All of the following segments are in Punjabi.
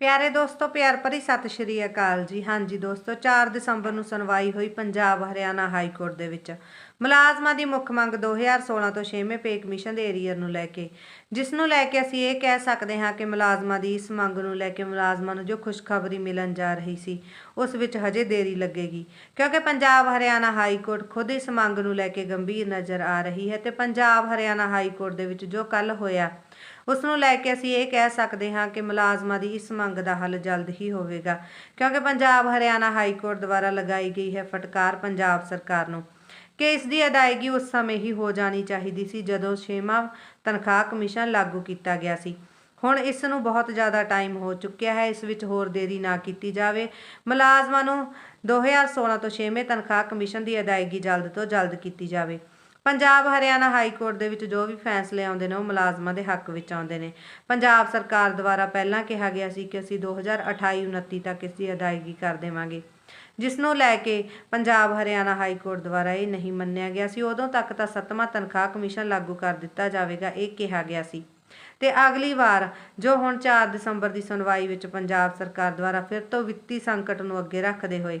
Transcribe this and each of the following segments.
ਪਿਆਰੇ ਦੋਸਤੋ, ਪਿਆਰ ਭਰੀ ਸਤਿ ਸ਼੍ਰੀ ਅਕਾਲ ਜੀ। ਹਾਂਜੀ ਦੋਸਤੋ 4 ਦਸੰਬਰ ਨੂੰ ਸੁਣਵਾਈ ਹੋਈ ਪੰਜਾਬ ਹਰਿਆਣਾ ਹਾਈ ਕੋਰਟ ਦੇ ਵਿੱਚ। ਮੁਲਾਜ਼ਮਾਂ ਦੀ ਮੁੱਖ ਮੰਗ 2016 ਤੋਂ 6ਵੇਂ ਪੇ ਕਮਿਸ਼ਨ ਦੇ ਏਰੀਅਰ ਨੂੰ ਲੈ ਕੇ। ਜਿਸ ਨੂੰ ਲੈ ਕੇ ਅਸੀਂ ਇਹ ਕਹਿ ਸਕਦੇ ਹਾਂ ਕਿ ਮੁਲਾਜ਼ਮਾਂ ਦੀ ਇਸ ਮੰਗ ਨੂੰ ਲੈ ਕੇ ਮੁਲਾਜ਼ਮਾਂ ਨੂੰ ਜੋ ਖੁਸ਼ਖਬਰੀ ਮਿਲਣ ਜਾ ਰਹੀ ਸੀ, ਉਸ ਵਿੱਚ ਹਜੇ ਦੇਰੀ ਲੱਗੇਗੀ। ਕਿਉਂਕਿ ਪੰਜਾਬ ਹਰਿਆਣਾ ਹਾਈ ਕੋਰਟ ਖੁਦ ਇਸ ਮੰਗ ਨੂੰ ਲੈ ਕੇ ਗੰਭੀਰ ਨਜ਼ਰ ਆ ਰਹੀ ਹੈ ਤੇ ਪੰਜਾਬ ਹਰਿਆਣਾ ਹਾਈ ਕੋਰਟ ਦੇ ਵਿੱਚ ਜੋ ਕੱਲ ਹੋਇਆ, ਉਸ ਨੂੰ ਲੈ ਕੇ ਅਸੀਂ ਇਹ ਕਹਿ ਸਕਦੇ ਹਾਂ ਕਿ ਮੁਲਾਜ਼ਮਾਂ ਦੀ ਇਸ ਮੰਗ ਦਾ ਹੱਲ ਜਲਦ ਹੀ ਹੋਵੇਗਾ। ਕਿਉਂਕਿ ਪੰਜਾਬ ਹਰਿਆਣਾ ਹਾਈ ਕੋਰਟ ਦੁਆਰਾ ਲਗਾਈ ਗਈ ਹੈ ਫਟਕਾਰ ਪੰਜਾਬ ਸਰਕਾਰ ਨੂੰ। ਕਿ ਇਸ ਦੀ ਅਦਾਇਗੀ ਉਸ ਸਮੇਂ ਹੀ ਹੋ ਜਾਣੀ ਚਾਹੀਦੀ ਸੀ ਜਦੋਂ ਛੇਵਾਂ ਤਨਖਾਹ ਕਮਿਸ਼ਨ ਲਾਗੂ ਕੀਤਾ ਗਿਆ ਸੀ। ਹੁਣ ਇਸ ਨੂੰ ਬਹੁਤ ਜ਼ਿਆਦਾ ਟਾਈਮ ਹੋ ਚੁੱਕਿਆ ਹੈ, ਇਸ ਵਿੱਚ ਹੋਰ ਦੇਰੀ ਨਾ ਕੀਤੀ ਜਾਵੇ। ਮੁਲਾਜ਼ਮਾਂ ਨੂੰ 2016 ਤੋਂ 6ਵੇਂ ਤਨਖਾਹ ਕਮਿਸ਼ਨ ਦੀ ਅਦਾਇਗੀ ਜਲਦ ਤੋਂ ਜਲਦ ਕੀਤੀ ਜਾਵੇ। ਪੰਜਾਬ ਹਰਿਆਣਾ ਹਾਈ ਕੋਰਟ ਦੇ ਵਿੱਚ ਜੋ ਵੀ ਫੈਸਲੇ ਆਉਂਦੇ ਨੇ ਉਹ ਮੁਲਾਜ਼ਮਾਂ ਦੇ ਹੱਕ ਵਿੱਚ ਆਉਂਦੇ ਨੇ। ਪੰਜਾਬ ਸਰਕਾਰ ਦੁਆਰਾ ਪਹਿਲਾਂ ਕਿਹਾ ਗਿਆ ਸੀ ਕਿ ਅਸੀਂ 2028-29 ਤੱਕ ਇਸ ਦੀ ਅਦਾਇਗੀ ਕਰ ਦੇਵਾਂਗੇ। ਜਿਸ ਨੂੰ ਲੈ ਕੇ ਪੰਜਾਬ ਹਰਿਆਣਾ ਹਾਈ ਕੋਰਟ ਦੁਆਰਾ ਇਹ ਨਹੀਂ ਮੰਨਿਆ ਗਿਆ ਸੀ। ਉਦੋਂ ਤੱਕ ਤਾਂ ਸੱਤਵਾਂ ਤਨਖਾਹ ਕਮਿਸ਼ਨ ਲਾਗੂ ਕਰ ਦਿੱਤਾ ਜਾਵੇਗਾ, ਇਹ ਕਿਹਾ ਗਿਆ ਸੀ। ਤੇ ਅਗਲੀ ਵਾਰ ਜੋ ਹੁਣ 4 ਦਸੰਬਰ ਦੀ ਸੁਣਵਾਈ ਵਿੱਚ ਪੰਜਾਬ ਸਰਕਾਰ ਦੁਆਰਾ ਫਿਰ ਤੋਂ ਵਿੱਤੀ ਸੰਕਟ ਨੂੰ ਅੱਗੇ ਰੱਖਦੇ ਹੋਏ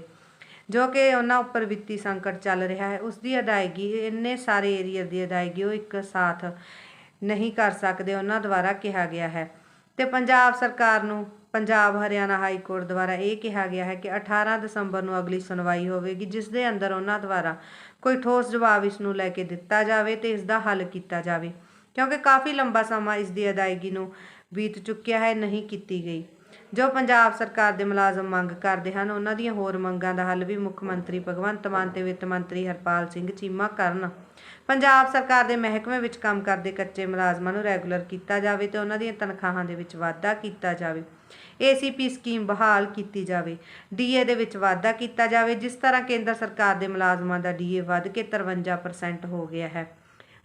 ਜੋ ਕਿ ਉਹਨਾਂ ਉੱਪਰ ਵਿੱਤੀ ਸੰਕਟ ਚੱਲ ਰਿਹਾ ਹੈ ਉਸ ਦੀ ਅਦਾਇਗੀ, ਇੰਨੇ ਸਾਰੇ ਏਰੀਆ ਦੀ ਅਦਾਇਗੀ ਉਹ ਇੱਕ ਸਾਥ ਨਹੀਂ ਕਰ ਸਕਦੇ, ਉਹਨਾਂ ਦੁਆਰਾ ਕਿਹਾ ਗਿਆ ਹੈ। ਤੇ ਪੰਜਾਬ ਸਰਕਾਰ ਨੂੰ, ਪੰਜਾਬ ਹਰਿਆਣਾ ਹਾਈ ਕੋਰਟ ਦੁਆਰਾ ਇਹ ਕਿਹਾ ਗਿਆ ਹੈ ਕਿ 18 ਦਸੰਬਰ ਨੂੰ ਅਗਲੀ ਸੁਣਵਾਈ ਹੋਵੇਗੀ, ਜਿਸ ਦੇ ਅੰਦਰ ਉਹਨਾਂ ਦੁਆਰਾ ਕੋਈ ਠੋਸ ਜਵਾਬ ਇਸ ਨੂੰ ਲੈ ਕੇ ਦਿੱਤਾ ਜਾਵੇ ਤੇ ਇਸ ਦਾ ਹੱਲ ਕੀਤਾ ਜਾਵੇ। ਕਿਉਂਕਿ ਕਾਫੀ ਲੰਬਾ ਸਮਾਂ ਇਸ ਦੀ ਅਦਾਇਗੀ ਨੂੰ ਬੀਤ ਚੁੱਕਿਆ ਹੈ, ਨਹੀਂ ਕੀਤੀ ਗਈ। ਜੋ ਪੰਜਾਬ ਸਰਕਾਰ ਦੇ ਮੁਲਾਜ਼ਮ ਮੰਗ ਕਰਦੇ ਹਨ, ਉਹਨਾਂ ਦੀਆਂ ਹੋਰ ਮੰਗਾਂ ਦਾ ਹੱਲ ਵੀ ਮੁੱਖ ਮੰਤਰੀ ਭਗਵੰਤ ਮਾਨ ਤੇ ਵਿੱਤ ਮੰਤਰੀ ਹਰਪਾਲ ਸਿੰਘ ਚੀਮਾ ਕਰਨ। ਪੰਜਾਬ ਸਰਕਾਰ ਦੇ ਮਹਿਕਮੇ ਵਿੱਚ ਕੰਮ ਕਰਦੇ ਕੱਚੇ ਮੁਲਾਜ਼ਮਾਂ ਨੂੰ ਰੈਗੂਲਰ ਕੀਤਾ ਜਾਵੇ ਤੇ ਉਹਨਾਂ ਦੀਆਂ ਤਨਖਾਹਾਂ ਦੇ ਵਿੱਚ ਵਾਧਾ ਕੀਤਾ ਜਾਵੇ। ਏਸੀਪੀ ਸਕੀਮ ਬਹਾਲ ਕੀਤੀ ਜਾਵੇ। ਡੀਏ ਦੇ ਵਿੱਚ ਵਾਧਾ ਕੀਤਾ ਜਾਵੇ, ਜਿਸ ਤਰ੍ਹਾਂ ਕੇਂਦਰ ਸਰਕਾਰ ਦੇ ਮੁਲਾਜ਼ਮਾਂ ਦਾ ਡੀਏ ਵੱਧ ਕੇ 53% ਹੋ ਗਿਆ ਹੈ।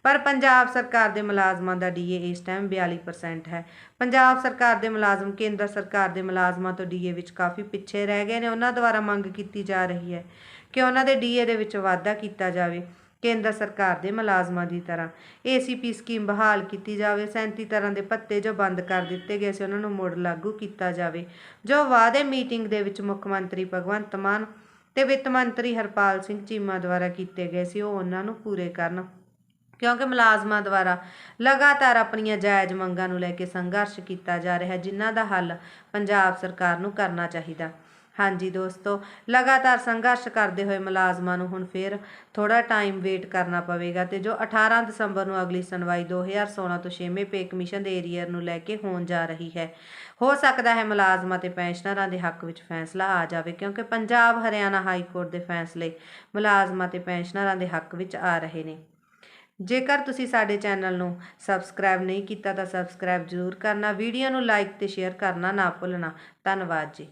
ਪਰ ਪੰਜਾਬ ਸਰਕਾਰ ਦੇ ਮੁਲਾਜ਼ਮਾਂ ਦਾ ਡੀਏ ਇਸ ਟਾਈਮ 42% ਹੈ। ਪੰਜਾਬ ਸਰਕਾਰ ਦੇ ਮੁਲਾਜ਼ਮ, ਕੇਂਦਰ ਸਰਕਾਰ ਦੇ ਮੁਲਾਜ਼ਮਾਂ ਤੋਂ ਡੀਏ ਵਿੱਚ ਕਾਫੀ ਪਿੱਛੇ ਰਹਿ ਗਏ ਨੇ। ਉਹਨਾਂ ਦੁਆਰਾ ਮੰਗ ਕੀਤੀ ਜਾ ਰਹੀ ਹੈ ਕਿ ਉਹਨਾਂ ਦੇ ਡੀਏ ਦੇ ਵਿੱਚ ਵਾਧਾ ਕੀਤਾ ਜਾਵੇ ਕੇਂਦਰ ਸਰਕਾਰ ਦੇ ਮੁਲਾਜ਼ਮਾਂ ਦੀ ਤਰ੍ਹਾਂ। ਏਸੀਪੀ ਸਕੀਮ ਬਹਾਲ ਕੀਤੀ ਜਾਵੇ। 37 ਤਰ੍ਹਾਂ ਦੇ ਪੱਤੇ ਜੋ ਬੰਦ ਕਰ ਦਿੱਤੇ ਗਏ ਸੀ, ਉਹਨਾਂ ਨੂੰ ਮੁੜ ਲਾਗੂ ਕੀਤਾ ਜਾਵੇ। ਜੋ ਵਾਅਦੇ ਮੀਟਿੰਗ ਦੇ ਵਿੱਚ ਮੁੱਖ ਮੰਤਰੀ ਭਗਵੰਤ ਮਾਨ ਤੇ ਵਿੱਤ ਮੰਤਰੀ ਹਰਪਾਲ ਸਿੰਘ ਚੀਮਾ ਦੁਆਰਾ ਕੀਤੇ ਗਏ ਸੀ, ਉਹ ਉਹਨਾਂ ਨੂੰ ਪੂਰੇ ਕਰਨ ਕਿਉਂਕਿ ਮੁਲਾਜ਼ਮਾਂ ਦੁਆਰਾ ਲਗਾਤਾਰ ਆਪਣੀਆਂ ਜਾਇਜ਼ ਮੰਗਾਂ ਨੂੰ ਲੈ ਕੇ ਸੰਘਰਸ਼ ਕੀਤਾ ਜਾ ਰਿਹਾ ਹੈ ਜਿਨ੍ਹਾਂ ਦਾ ਹੱਲ ਪੰਜਾਬ ਸਰਕਾਰ ਨੂੰ ਕਰਨਾ ਚਾਹੀਦਾ। ਹਾਂਜੀ ਦੋਸਤੋ, ਲਗਾਤਾਰ ਸੰਘਰਸ਼ ਕਰਦੇ ਹੋਏ ਮੁਲਾਜ਼ਮਾਂ ਨੂੰ ਹੁਣ ਫਿਰ ਥੋੜਾ ਟਾਈਮ ਵੇਟ ਕਰਨਾ ਪਵੇਗਾ ਤੇ ਜੋ 18 ਦਸੰਬਰ ਨੂੰ ਅਗਲੀ ਸੁਣਵਾਈ 2016 ਤੋਂ 6ਵੇਂ ਪੇ ਕਮਿਸ਼ਨ ਦੇ ਏਰੀਅਰ ਨੂੰ ਲੈ ਕੇ ਹੋਣ ਜਾ ਰਹੀ ਹੈ, ਹੋ ਸਕਦਾ ਹੈ ਮੁਲਾਜ਼ਮਾਂ ਤੇ ਪੈਨਸ਼ਨਰਾਂ ਦੇ ਹੱਕ ਵਿੱਚ ਫੈਸਲਾ ਆ ਜਾਵੇ, ਕਿਉਂਕਿ ਪੰਜਾਬ, ਹਰਿਆਣਾ ਹਾਈ ਕੋਰਟ ਦੇ ਫੈਸਲੇ ਮੁਲਾਜ਼ਮਾਂ ਤੇ ਪੈਨਸ਼ਨਰਾਂ ਦੇ ਹੱਕ ਵਿੱਚ ਆ ਰਹੇ ਨੇ। ਜੇਕਰ ਤੁਸੀਂ ਸਾਡੇ ਚੈਨਲ ਨੂੰ ਸਬਸਕ੍ਰਾਈਬ ਨਹੀਂ ਕੀਤਾ ਤਾਂ ਸਬਸਕ੍ਰਾਈਬ ਜ਼ਰੂਰ ਕਰਨਾ, ਵੀਡੀਓ ਨੂੰ ਲਾਈਕ ਤੇ ਸ਼ੇਅਰ ਕਰਨਾ ਨਾ ਭੁੱਲਣਾ। ਧੰਨਵਾਦ ਜੀ।